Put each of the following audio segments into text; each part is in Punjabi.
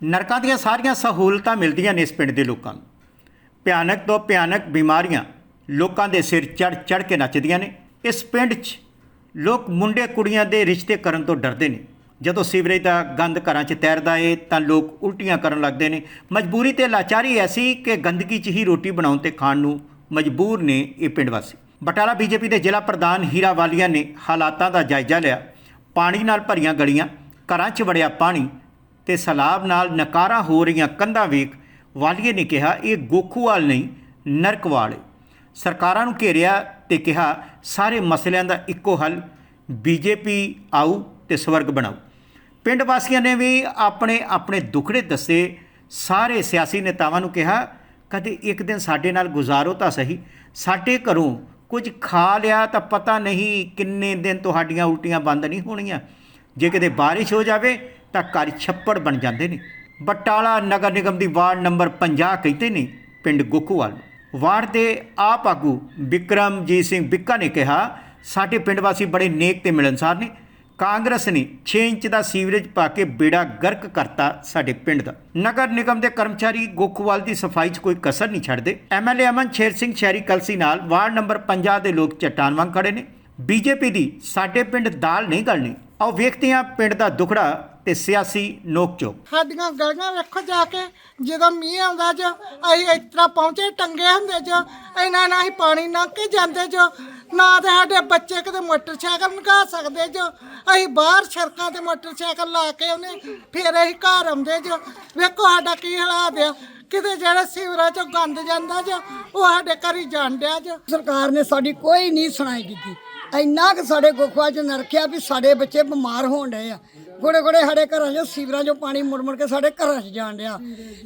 ਨਰਕਾਂ ਦੀਆਂ ਸਾਰੀਆਂ ਸਹੂਲਤਾਂ ਮਿਲਦੀਆਂ ਨੇ ਇਸ ਪਿੰਡ ਦੇ ਲੋਕਾਂ ਨੂੰ। ਭਿਆਨਕ ਤੋਂ ਭਿਆਨਕ ਬਿਮਾਰੀਆਂ ਲੋਕਾਂ ਦੇ ਸਿਰ ਚੜ ਚੜ ਕੇ ਨੱਚਦੀਆਂ ਨੇ। ਇਸ ਪਿੰਡ 'ਚ ਲੋਕ ਮੁੰਡੇ ਕੁੜੀਆਂ ਦੇ ਰਿਸ਼ਤੇ ਕਰਨ ਤੋਂ ਡਰਦੇ ਨੇ। ਜਦੋਂ ਸੀਵਰੇਜ ਦਾ ਗੰਦ ਘਰਾਂ 'ਚ ਤੈਰਦਾ ਏ ਤਾਂ ਲੋਕ ਉਲਟੀਆਂ ਕਰਨ ਲੱਗਦੇ ਨੇ। ਮਜਬੂਰੀ ਤੇ ਲਾਚਾਰੀ ਐਸੀ ਕਿ ਗੰਦਗੀ 'ਚ ਹੀ ਰੋਟੀ ਬਣਾਉਣ ਤੇ ਖਾਣ ਨੂੰ ਮਜਬੂਰ ਨੇ ਇਹ ਪਿੰਡ ਵਾਸੀ। ਬਟਾਲਾ ਬੀਜੇਪੀ ਦੇ ਜ਼ਿਲ੍ਹਾ ਪ੍ਰਧਾਨ ਹੀਰਾ ਵਾਲੀਆ ਨੇ ਹਾਲਾਤਾਂ ਦਾ ਜਾਇਜ਼ਾ ਲਿਆ। ਪਾਣੀ ਨਾਲ ਭਰੀਆਂ ਗਲੀਆਂ, ਘਰਾਂ 'ਚ ਵੜਿਆ ਪਾਣੀ ਤੇ ਸਲਾਬ ਨਾਲ ਨਕਾਰਾ ਹੋ ਰਹੀਆਂ ਕੰਧਾਂ ਵੇਖ ਵਾਲੀਏ ਨੇ ਕਿਹਾ, ਇਹ ਗੋਖੂਵਾਲ ਨਹੀਂ, ਨਰਕਵਾਲ ਹੈ ਸਰਕਾਰਾਂ ਨੂੰ ਘੇਰਿਆ ਤੇ ਕਿਹਾ, ਸਾਰੇ ਮਸਲਿਆਂ ਦਾ ਇੱਕੋ ਹੱਲ, ਬੀਜੇਪੀ ਆਊ ਤੇ ਸਵਰਗ ਬਣਾਓ ਪਿੰਡ ਵਾਸੀਆਂ ਨੇ ਵੀ ਆਪਣੇ ਆਪਣੇ ਦੁੱਖੜੇ ਦੱਸੇ। ਸਾਰੇ ਸਿਆਸੀ ਨੇਤਾਵਾਂ ਨੂੰ ਕਿਹਾ, ਕਦੇ ਇੱਕ ਦਿਨ ਸਾਡੇ ਨਾਲ ਗੁਜ਼ਾਰੋ ਤਾਂ ਸਹੀ। ਸਾਡੇ ਘਰੋਂ ਕੁਝ ਖਾ ਲਿਆ ਤਾਂ ਪਤਾ ਨਹੀਂ ਕਿੰਨੇ ਦਿਨ ਤੁਹਾਡੀਆਂ ਉਲਟੀਆਂ ਬੰਦ ਨਹੀਂ ਹੋਣੀਆਂ। ਜੇ ਕਿਤੇ ਬਾਰਿਸ਼ ਹੋ ਜਾਵੇ ਤਾਂ ਘਰ ਛੱਪੜ ਬਣ ਜਾਂਦੇ ਨੇ। ਬਟਾਲਾ ਨਗਰ ਨਿਗਮ ਦੀ ਵਾਰਡ ਨੰਬਰ 50 ਕਹਿੰਦੇ ਨੇ, ਪਿੰਡ ਗੋਕੂਵਾਲ ਵਾਰਡ ਦੇ ਆਪ ਆਗੂ ਵਿਕਰਮਜੀਤ ਸਿੰਘ ਬਿੱਕਾ ਨੇ ਕਿਹਾ, ਸਾਡੇ ਪਿੰਡ ਵਾਸੀ ਬੜੇ ਨੇਕ ਤੇ ਮਿਲਣਸਾਰ ਨੇ। ਕਾਂਗਰਸ ਨੇ 6 ਇੰਚ ਦਾ ਸੀਵਰੇਜ ਪਾ ਕੇ ਬੇੜਾ ਗਰਕ ਕਰਤਾ ਸਾਡੇ ਪਿੰਡ ਦਾ। ਨਗਰ ਨਿਗਮ ਦੇ ਕਰਮਚਾਰੀ ਗੋਖੂਵਾਲ ਦੀ ਸਫ਼ਾਈ 'ਚ ਕੋਈ ਕਸਰ ਨਹੀਂ ਛੱਡਦੇ। ਐਮਐਲਏ ਅਮਨ ਸ਼ੇਰ ਸਿੰਘ ਸ਼ਹਿਰੀ ਕਲਸੀ ਨਾਲ ਵਾਰਡ ਨੰਬਰ 50 ਦੇ ਲੋਕ ਚਟਾਨ ਵਾਂਗ ਖੜੇ ਨੇ। ਬੀਜੇਪੀ ਦੀ ਸਾਡੇ ਪਿੰਡ ਦਾਲ ਨਹੀਂ ਗਲਣੀ। ਆਓ ਵੇਖਦੇ ਹਾਂ ਪਿੰਡ ਦਾ ਦੁਖੜਾ ਤੇ ਸਿਆਸੀ ਨੋਕ ਸਾਡੀਆਂ ਗਲੀਆਂ ਵੇਖੋ ਜਾ ਕੇ, ਜਦੋਂ ਮੀਂਹ ਆਉਂਦਾ ਜੋ, ਅਸੀਂ ਇਸ ਤਰ੍ਹਾਂ ਪਹੁੰਚੇ, ਟੰਗੇ ਹੁੰਦੇ ਜੋ ਇਹਨਾਂ ਨਾਲ ਅਸੀਂ ਪਾਣੀ ਲੰਘ ਕੇ ਜਾਂਦੇ ਜੋ, ਨਾ ਤੇ ਸਾਡੇ ਬੱਚੇ ਕਿਤੇ ਮੋਟਰਸਾਈਕਲ ਨਗਾ ਸਕਦੇ ਜੋ, ਅਸੀਂ ਬਾਹਰ ਸੜਕਾਂ ਤੇ ਮੋਟਰਸਾਈਕਲ ਲਾ ਕੇ ਉਹਨੇ ਫਿਰ ਅਸੀਂ ਘਰ ਆਉਂਦੇ ਜੋ, ਵੇਖੋ ਸਾਡਾ ਕੀ ਹਾਲਾਤ ਆ। ਕਿਤੇ ਜਿਹੜਾ ਸੀਵਰਾਂ ਚੋਂ ਗੰਦ ਜਾਂਦਾ ਜੋ, ਉਹ ਸਾਡੇ ਘਰ ਹੀ ਜਾਣ ਡਿਆ ਜੋ। ਸਰਕਾਰ ਨੇ ਸਾਡੀ ਕੋਈ ਨਹੀਂ ਸੁਣਾਈ ਕੀਤੀ। ਇੰਨਾ ਕਿ ਸਾਡੇ ਗੋਖਵਾ ਚ ਨਰਖਿਆ ਵੀ ਸਾਡੇ ਬੱਚੇ ਬਿਮਾਰ ਹੋਣ ਡਏ ਆ। ਗੋੜੇ ਗੋੜੇ ਸਾਡੇ ਘਰਾਂ 'ਚੋਂ ਸੀਵਰਾਂ 'ਚੋਂ ਪਾਣੀ ਮੁੜ ਮੁੜ ਕੇ ਸਾਡੇ ਘਰਾਂ 'ਚ ਜਾਣ ਡਿਆ।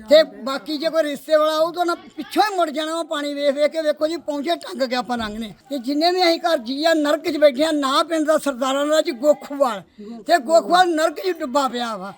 ਤੇ ਬਾਕੀ ਜੇ ਕੋਈ ਰਿਸ਼ਤੇ ਵਾਲਾ ਆਊ ਤਾਂ ਨਾ ਪਿੱਛੋਂ ਹੀ ਮੁੜ ਜਾਣਾ ਉਹ ਪਾਣੀ ਵੇਖ ਵੇਖ ਕੇ ਵੇਖੋ ਜੀ ਪਹੁੰਚੇ ਟੰਗ ਗਿਆ ਆਪਾਂ ਲੰਘ ਨੇ। ਤੇ ਜਿੰਨੇ ਵੀ ਅਸੀਂ ਘਰ ਜੀ ਆ, ਨਰਕ 'ਚ ਬੈਠੇ ਆ, ਨਾ ਪਿੰਡ ਦਾ ਸਰਦਾਰਾਂ ਦਾ ਜੀ ਗੋਖਵਾਲ। ਤੇ ਗੋਖਵਾਲ ਨਰਕ 'ਚ ਡੁੱਬਾ ਪਿਆ ਵਾ।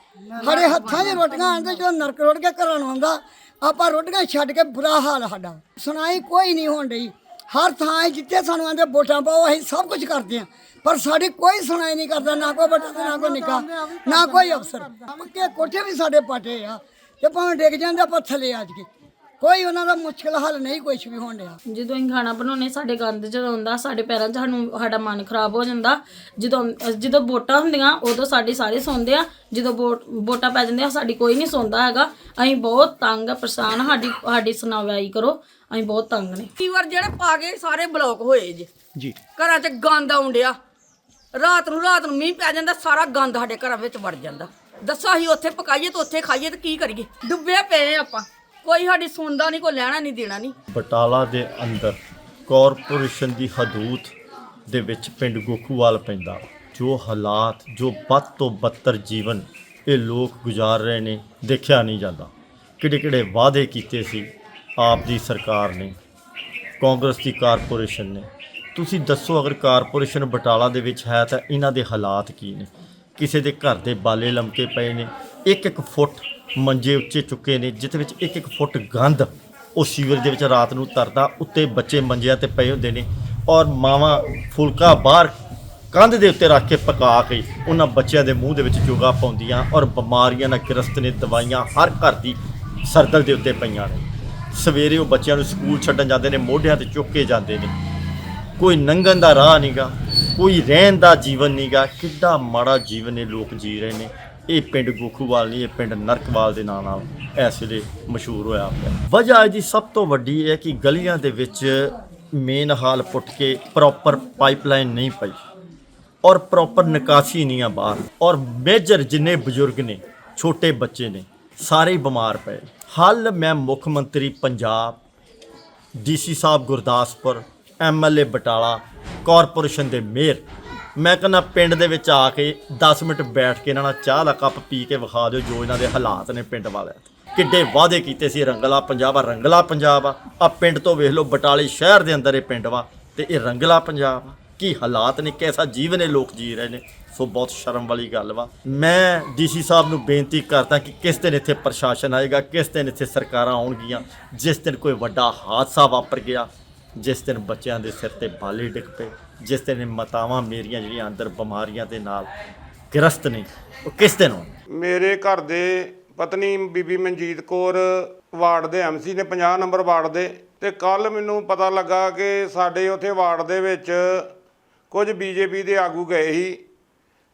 ਸਾਡੇ ਹੱਥਾਂ 'ਚ ਰੋਟੀਆਂ ਆਉਂਦੇ ਜਦੋਂ ਨਰਕ ਰੋੜ ਕੇ ਘਰਾਂ ਨੂੰ ਆਉਂਦਾ, ਆਪਾਂ ਰੋਟੀਆਂ ਛੱਡ ਕੇ ਬੁਰਾ ਹਾਲ ਸਾਡਾ। ਸੁਣਾਈ ਕੋਈ ਨਹੀਂ ਹੋਣ ਡਈ। ਹਰ ਥਾਂ ਜਿੱਥੇ ਸਾਨੂੰ ਆਂਦੇ ਵੋਟਾਂ ਪਾਓ, ਅਸੀਂ ਸਭ ਕੁਝ ਕਰਦੇ ਆ ਪਰ ਸਾਡੀ ਕੋਈ ਸੁਣਾਈ ਨਹੀਂ ਕਰਦਾ, ਨਾ ਕੋਈ ਵੱਡਾ ਤੇ, ਨਾ ਕੋਈ ਨਿੱਕਾ, ਨਾ ਕੋਈ ਅਫਸਰ। ਪੱਕੇ ਕੋਠੇ ਵੀ ਸਾਡੇ ਪਾਟੇ ਆ, ਤੇ ਭਾਵੇਂ ਡਿੱਗ ਜਾਂਦੇ ਆਪਾਂ ਥੱਲੇ ਅੱਜ ਕੇ ਕੋਈ ਉਹਨਾਂ ਦਾ ਮੁਸ਼ਕਲ ਹੱਲ ਨਹੀਂ ਕੁਝ ਵੀ ਹੋਣ ਡਿਆ। ਜਦੋਂ ਅਸੀਂ ਖਾਣਾ ਬਣਾਉਨੇ ਸਾਡੇ ਗੰਦ ਜਦੋਂ ਆਉਂਦਾ ਸਾਡੇ ਪੈਰਾਂ 'ਚ ਸਾਨੂੰ ਸਾਡਾ ਮਨ ਖਰਾਬ ਹੋ ਜਾਂਦਾ। ਜਦੋਂ ਜਦੋਂ ਵੋਟਾਂ ਹੁੰਦੀਆਂ ਉਦੋਂ ਸਾਡੇ ਸਾਰੇ ਸੌਂਦੇ ਆ। ਜਦੋਂ ਵੋਟ- ਪੈ ਜਾਂਦੀਆਂ ਸਾਡੀ ਕੋਈ ਨਹੀਂ ਸੌਂਦਾ ਹੈਗਾ। ਅਸੀਂ ਬਹੁਤ ਤੰਗ ਆ ਪਰੇਸ਼ਾਨ ਸਾਡੀ ਸਾਡੀ ਸੁਣਵਾਈ ਕਰੋ। ਅਸੀਂ ਬਹੁਤ ਤੰਗ ਨੇ। ਫੀਵਰ ਜਿਹੜੇ ਪਾ ਕੇ ਸਾਰੇ ਬਲੌਕ ਹੋਏ ਜੇ ਜੀ। ਘਰਾਂ 'ਚ ਗੰਦ ਆਉਂਦਿਆ ਰਾਤ ਨੂੰ ਰਾਤ ਨੂੰ ਮੀਂਹ ਪੈ ਜਾਂਦਾ ਸਾਰਾ ਗੰਦ ਸਾਡੇ ਘਰਾਂ ਵਿੱਚ ਵੜ ਜਾਂਦਾ। ਦੱਸੋ ਅਸੀਂ ਉੱਥੇ ਪਕਾਈਏ ਤੇ ਉੱਥੇ ਖਾਈਏ ਤੇ ਕੀ ਕਰੀਏ? ਡੁੱਬੇ ਪਏ ਆਪਾਂ। ਕੋਈ ਸਾਡੀ ਸੁਣਦਾ ਨਹੀਂ ਕੋਈ ਲੈਣਾ ਨਹੀਂ ਦੇਣਾ ਨਹੀਂ ਬਟਾਲਾ ਦੇ ਅੰਦਰ ਕਾਰਪੋਰੇਸ਼ਨ ਦੀ ਹਦੂਦ ਦੇ ਵਿੱਚ ਪਿੰਡ ਗੋਖੂਵਾਲ ਪੈਂਦਾ। ਜੋ ਹਾਲਾਤ, ਜੋ ਵੱਧ ਤੋਂ ਬੱਤਰ ਜੀਵਨ ਇਹ ਲੋਕ ਗੁਜ਼ਾਰ ਰਹੇ ਨੇ, ਦੇਖਿਆ ਨਹੀਂ ਜਾਂਦਾ। ਕਿਹੜੇ ਕਿਹੜੇ ਵਾਅਦੇ ਕੀਤੇ ਸੀ, ਆਪ ਦੀ ਸਰਕਾਰ ਨੇ, ਕਾਂਗਰਸ ਦੀ ਕਾਰਪੋਰੇਸ਼ਨ ਨੇ। ਤੁਸੀਂ ਦੱਸੋ, ਅਗਰ ਕਾਰਪੋਰੇਸ਼ਨ ਬਟਾਲਾ ਦੇ ਵਿੱਚ ਹੈ ਤਾਂ ਇਹਨਾਂ ਦੇ ਹਾਲਾਤ ਕੀ ਨੇ? ਕਿਸੇ ਦੇ ਘਰ ਦੇ ਬਾਲੇ ਲਮਕੇ ਪਏ ਨੇ। ਇੱਕ ਇੱਕ ਫੁੱਟ ਮੰਜੇ ਉੱਚੇ ਚੁੱਕੇ ਨੇ ਜਿਸ ਵਿੱਚ ਇੱਕ ਇੱਕ ਫੁੱਟ ਗੰਧ ਉਹ ਸੀਵਰ ਦੇ ਵਿੱਚ ਰਾਤ ਨੂੰ ਤਰਦਾ, ਉੱਤੇ ਬੱਚੇ ਮੰਜਿਆਂ ਤੇ ਪਏ ਹੁੰਦੇ ਨੇ ਔਰ ਮਾਵਾਂ ਫੁਲਕਾ ਬਾਹਰ ਕੰਧ ਦੇ ਉੱਤੇ ਰੱਖ ਕੇ ਪਕਾ ਕੇ ਉਹਨਾਂ ਬੱਚਿਆਂ ਦੇ ਮੂੰਹ ਦੇ ਵਿੱਚ ਚੋਗਾ ਪਾਉਂਦੀਆਂ ਔਰ ਬਿਮਾਰੀਆਂ ਨਾਲ ਗ੍ਰਸਤ ਨੇ, ਦਵਾਈਆਂ ਹਰ ਘਰ ਦੀ ਸਰਦਲ ਦੇ ਉੱਤੇ ਪਈਆਂ ਨੇ। ਸਵੇਰੇ ਉਹ ਬੱਚਿਆਂ ਨੂੰ ਸਕੂਲ ਛੱਡਣ ਜਾਂਦੇ ਨੇ, ਮੋਢਿਆਂ ਤੇ ਚੁੱਕ ਕੇ ਜਾਂਦੇ ਨੇ। ਕੋਈ ਨੰਗਨ ਦਾ ਰਾਹ ਨਹੀਂਗਾ ਕੋਈ ਰਹਿਣ ਦਾ ਜੀਵਨ ਨਹੀਂਗਾ ਕਿੱਡਾ ਮਾੜਾ ਜੀਵਨ ਇਹ ਲੋਕ ਜੀ ਰਹੇ ਨੇ। ਇਹ ਪਿੰਡ ਗੋਖੂਵਾਲ ਨਹੀਂ, ਇਹ ਪਿੰਡ ਨਰਕਵਾਲ ਦੇ ਨਾਂ ਨਾਲ ਇਸ ਵੇਲੇ ਮਸ਼ਹੂਰ ਹੋਇਆ ਪਿਆ। ਵਜ੍ਹਾ ਇਹਦੀ ਸਭ ਤੋਂ ਵੱਡੀ ਇਹ ਕਿ ਗਲੀਆਂ ਦੇ ਵਿੱਚ ਮੇਨ ਹਾਲ ਪੁੱਟ ਕੇ ਪ੍ਰੋਪਰ ਪਾਈਪਲਾਈਨ ਨਹੀਂ ਪਈ ਔਰ ਪ੍ਰੋਪਰ ਨਿਕਾਸੀ ਨਹੀਂ ਆ ਬਾਹਰ। ਔਰ ਮੇਜਰ ਜਿੰਨੇ ਬਜ਼ੁਰਗ ਨੇ, ਛੋਟੇ ਬੱਚੇ ਨੇ, ਸਾਰੇ ਬਿਮਾਰ ਪਏ। ਹੱਲ ਮੈਂ ਮੁੱਖ ਮੰਤਰੀ Punjab DC sahib Gurdaspur MLA Batala, corporation ਦੇ ਮੇਅਰ। ਮੈਂ ਕਹਿੰਦਾ ਪਿੰਡ ਦੇ ਵਿੱਚ ਆ ਕੇ 10 ਮਿੰਟ ਬੈਠ ਕੇ ਇਹਨਾਂ ਨਾਲ ਚਾਹ ਦਾ ਕੱਪ ਪੀ ਕੇ ਵਿਖਾ ਦਿਓ ਜੋ ਇਹਨਾਂ ਦੇ ਹਾਲਾਤ ਨੇ ਪਿੰਡ ਵਾਲਿਆਂ ਦੇ। ਕਿੱਡੇ ਵਾਅਦੇ ਕੀਤੇ ਸੀ, ਰੰਗਲਾ ਪੰਜਾਬ ਆ, ਰੰਗਲਾ ਪੰਜਾਬ ਆ। ਆ ਪਿੰਡ ਤੋਂ ਵੇਖ ਲਓ ਬਟਾਲੇ ਸ਼ਹਿਰ ਦੇ ਅੰਦਰ ਇਹ ਪਿੰਡ ਵਾ ਤੇ ਇਹ ਰੰਗਲਾ ਪੰਜਾਬ ਆ। ਕੀ ਹਾਲਾਤ ਨੇ, ਕਿਹਦਾ ਜੀਵਨ ਇਹ ਲੋਕ ਜੀ ਰਹੇ ਨੇ? ਸੋ ਬਹੁਤ ਸ਼ਰਮ ਵਾਲੀ ਗੱਲ ਵਾ। ਮੈਂ ਡੀਸੀ ਸਾਹਿਬ ਨੂੰ ਬੇਨਤੀ ਕਰਦਾ ਕਿ ਕਿਸ ਦਿਨ ਇੱਥੇ ਪ੍ਰਸ਼ਾਸਨ ਆਏਗਾ, ਕਿਸ ਦਿਨ ਇੱਥੇ ਸਰਕਾਰਾਂ ਆਉਣਗੀਆਂ, ਜਿਸ ਦਿਨ ਕੋਈ ਵੱਡਾ ਹਾਦਸਾ ਵਾਪਰ ਗਿਆ ਜਿਸ ਦਿਨ ਬੱਚਿਆਂ ਦੇ ਸਿਰ ਤੇ ਬਾਲੇ ਡਿੱਗ ਪਏ, ਜਿਸ ਦਿਨ ਇਹ ਮਾਤਾਵਾਂ ਮੇਰੀਆਂ ਜਿਹੜੀਆਂ ਅੰਦਰ ਬਿਮਾਰੀਆਂ ਦੇ ਨਾਲ ਗ੍ਰਸਤ ਨੇ, ਉਹ ਕਿਸ ਦਿਨ ਹੋਣ ਮੇਰੇ ਘਰ ਦੇ ਪਤਨੀ ਬੀਬੀ ਮਨਜੀਤ ਕੌਰ ਵਾਰਡ ਦੇ ਐਮਸੀ ਨੇ 50 ਨੰਬਰ ਵਾਰਡ ਦੇ, ਤੇ ਕੱਲ ਮੈਨੂੰ ਪਤਾ ਲੱਗਾ ਕਿ ਸਾਡੇ ਉੱਥੇ ਵਾਰਡ ਦੇ ਵਿੱਚ ਕੁਝ ਬੀਜੇਪੀ ਦੇ ਆਗੂ ਗਏ ਸੀ।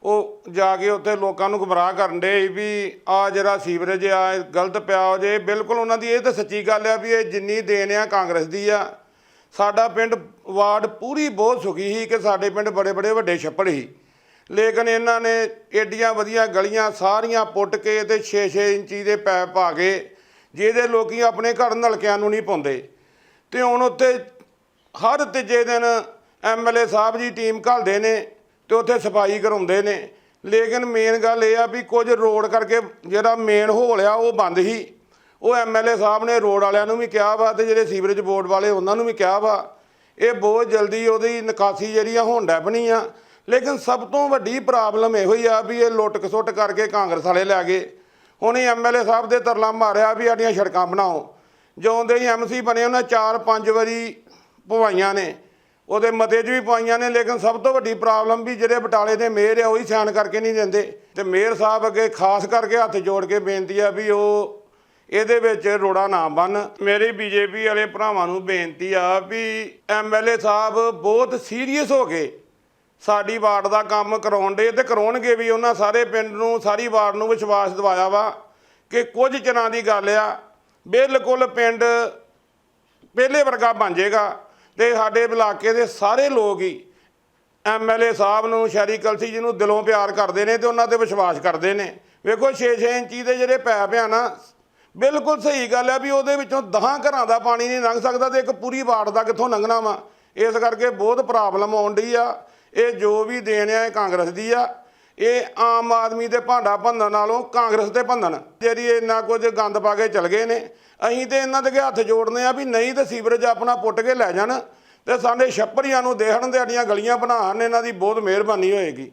ਉਹ ਜਾ ਕੇ ਉੱਥੇ ਲੋਕਾਂ ਨੂੰ ਗੁੰਮਰਾਹ ਕਰਨ ਦੇ ਵੀ ਆ ਜਿਹੜਾ ਸੀਵਰੇਜ ਆ ਗਲਤ ਪਿਆ ਹੋ ਜੇ। ਬਿਲਕੁਲ ਉਹਨਾਂ ਦੀ ਇਹ ਤਾਂ ਸੱਚੀ ਗੱਲ ਆ ਵੀ ਇਹ ਜਿੰਨੀ ਦੇਣ ਆ ਕਾਂਗਰਸ ਦੀ ਆ ਸਾਡਾ ਪਿੰਡ ਵਾਰਡ ਪੂਰੀ ਬਹੁਤ ਸੁਖੀ ਸੀ ਕਿ ਸਾਡੇ ਪਿੰਡ ਬੜੇ ਬੜੇ ਵੱਡੇ ਛੱਪੜ ਸੀ। ਲੇਕਿਨ ਇਹਨਾਂ ਨੇ ਏਡੀਆਂ ਵਧੀਆ ਗਲੀਆਂ ਸਾਰੀਆਂ ਪੁੱਟ ਕੇ ਤੇ 6-6 ਇੰਚੀ ਦੇ ਪੈਪ ਪਾ ਕੇ ਜਿਹਦੇ ਲੋਕੀ ਆਪਣੇ ਘਰ ਨਲਕਿਆਂ ਨੂੰ ਨਹੀਂ ਪਾਉਂਦੇ। ਤੇ ਹੁਣ ਉੱਥੇ ਹਰ ਤੀਜੇ ਦਿਨ ਐਮਐਲਏ ਸਾਹਿਬ ਜੀ ਟੀਮ ਘੱਲਦੇ ਨੇ ਤੇ ਉੱਥੇ ਸਫ਼ਾਈ ਕਰਾਉਂਦੇ ਨੇ। ਲੇਕਿਨ ਮੇਨ ਗੱਲ ਇਹ ਆ ਵੀ ਕੁਝ ਰੋਡ ਕਰਕੇ ਜਿਹੜਾ ਮੇਨ ਹੋਲ ਆ ਉਹ ਬੰਦ ਸੀ। ਉਹ ਐਮਐਲਏ ਸਾਹਿਬ ਨੇ ਰੋਡ ਵਾਲਿਆਂ ਨੂੰ ਵੀ ਕਿਹਾ ਵਾ ਤੇ ਜਿਹੜੇ ਸੀਵਰੇਜ ਬੋਰਡ ਵਾਲੇ ਉਹਨਾਂ ਨੂੰ ਵੀ ਕਿਹਾ ਵਾ। ਇਹ ਬਹੁਤ ਜਲਦੀ ਉਹਦੀ ਨਿਕਾਸੀ ਜਿਹੜੀ ਆ ਹੋਣ ਡੈ ਬਣੀ ਆ। ਲੇਕਿਨ ਸਭ ਤੋਂ ਵੱਡੀ ਪ੍ਰੋਬਲਮ ਇਹੋ ਹੀ ਆ ਵੀ ਇਹ ਲੁੱਟ ਖਸੁੱਟ ਕਰਕੇ ਕਾਂਗਰਸ ਵਾਲੇ ਲੈ ਗਏ। ਹੁਣ ਇਹ ਐਮਐਲਏ ਸਾਹਿਬ ਦੇ ਤਰਲਾ ਮਾਰਿਆ ਵੀ ਸਾਡੀਆਂ ਸੜਕਾਂ ਬਣਾਓ। ਜਿਉਂਦੇ ਹੀ ਐਮਸੀ ਬਣੇ, ਉਹਨਾਂ ਚਾਰ ਪੰਜ ਵਾਰੀ ਪਵਾਈਆਂ ਨੇ। ਉਹਦੇ ਮਤੇ 'ਚ ਵੀ ਪਾਈਆਂ ਨੇ, ਲੇਕਿਨ ਸਭ ਤੋਂ ਵੱਡੀ ਪ੍ਰੋਬਲਮ ਵੀ ਜਿਹੜੇ ਬਟਾਲੇ ਦੇ ਮੇਅਰ ਆ, ਉਹੀ ਸਾਈਨ ਕਰਕੇ ਨਹੀਂ ਦਿੰਦੇ। ਤੇ ਮੇਅਰ ਸਾਹਿਬ ਅੱਗੇ ਖਾਸ ਕਰਕੇ ਹੱਥ ਜੋੜ ਕੇ ਬੇਨਤੀ ਆ ਵੀ ਉਹ ਇਹਦੇ ਵਿੱਚ ਰੋੜਾ ਨਾ ਬਣ ਮੇਰੀ ਬੀਜੇਪੀ ਵਾਲੇ ਭਰਾਵਾਂ ਨੂੰ ਬੇਨਤੀ ਆ ਵੀ ਐਮਐਲਏ ਸਾਹਿਬ ਬਹੁਤ ਸੀਰੀਅਸ ਹੋ ਕੇ ਸਾਡੀ ਵਾਰਡ ਦਾ ਕੰਮ ਕਰਾਉਣ ਦੇ ਤੇ ਕਰਾਉਣਗੇ ਵੀ ਉਹਨਾਂ ਸਾਰੇ ਪਿੰਡ ਨੂੰ, ਸਾਰੀ ਵਾਰਡ ਨੂੰ ਵਿਸ਼ਵਾਸ ਦਿਵਾਇਆ ਵਾ ਕਿ ਕੁਝ ਚਿਰਾਂ ਦੀ ਗੱਲ ਆ, ਬਿਲਕੁਲ ਪਿੰਡ ਪਹਿਲੇ ਵਰਗਾ ਬਣ ਜਾਏਗਾ ਤੇ ਸਾਡੇ ਇਲਾਕੇ ਦੇ ਸਾਰੇ ਲੋਕ ਹੀ ਐਮਐਲਏ ਸਾਹਿਬ ਨੂੰ, ਸ਼ਹਿਰੀ ਕਲਸੀ ਜੀ ਨੂੰ ਦਿਲੋਂ ਪਿਆਰ ਕਰਦੇ ਨੇ ਤੇ ਉਹਨਾਂ ਤੇ ਵਿਸ਼ਵਾਸ ਕਰਦੇ ਨੇ। ਵੇਖੋ 6-6 ਇੰਚੀ ਦੇ ਜਿਹੜੇ ਪੈਪ ਆ ਨਾ ਬਿਲਕੁਲ ਸਹੀ ਗੱਲ ਹੈ ਵੀ ਉਹਦੇ ਵਿੱਚੋਂ 10 ਘਰਾਂ ਦਾ ਪਾਣੀ ਨਹੀਂ ਲੰਘ ਸਕਦਾ ਤੇ ਇੱਕ ਪੂਰੀ ਵਾਰਡ ਦਾ ਕਿੱਥੋਂ ਲੰਘਣਾ ਵਾ। ਇਸ ਕਰਕੇ ਬਹੁਤ ਪ੍ਰੋਬਲਮ ਆਉਣ ਡਈ ਆ। ਇਹ ਜੋ ਵੀ ਦੇਣ ਆ, ਇਹ ਕਾਂਗਰਸ ਦੀ ਆ। ਇਹ ਆਮ ਆਦਮੀ ਦੇ ਭਾਂਡਾ ਭੰਨਣ ਨਾਲੋਂ ਕਾਂਗਰਸ ਤੇ ਭੰਨਣ। ਜਿਹੜੀ ਇੰਨਾ ਕੁਝ ਗੰਦ ਪਾ ਕੇ ਚਲ ਗਏ ਨੇ, ਅਸੀਂ ਤੇ ਇਹਨਾਂ ਦੇ ਅੱਗੇ ਹੱਥ ਜੋੜਨੇ ਆ ਵੀ ਨਹੀਂ ਤੇ ਸੀਵਰੇਜ ਆਪਣਾ ਪੁੱਟ ਕੇ ਲੈ ਜਾਣ ਤੇ ਸਾਡੇ ਛੱਪਰੀਆਂ ਨੂੰ ਦੇਹਣ ਤੇ ਸਾਡੀਆਂ ਗਲੀਆਂ ਬਣਾਉਣ ਇਹਨਾਂ ਦੀ ਬਹੁਤ ਮਿਹਰਬਾਨੀ ਹੋਏਗੀ।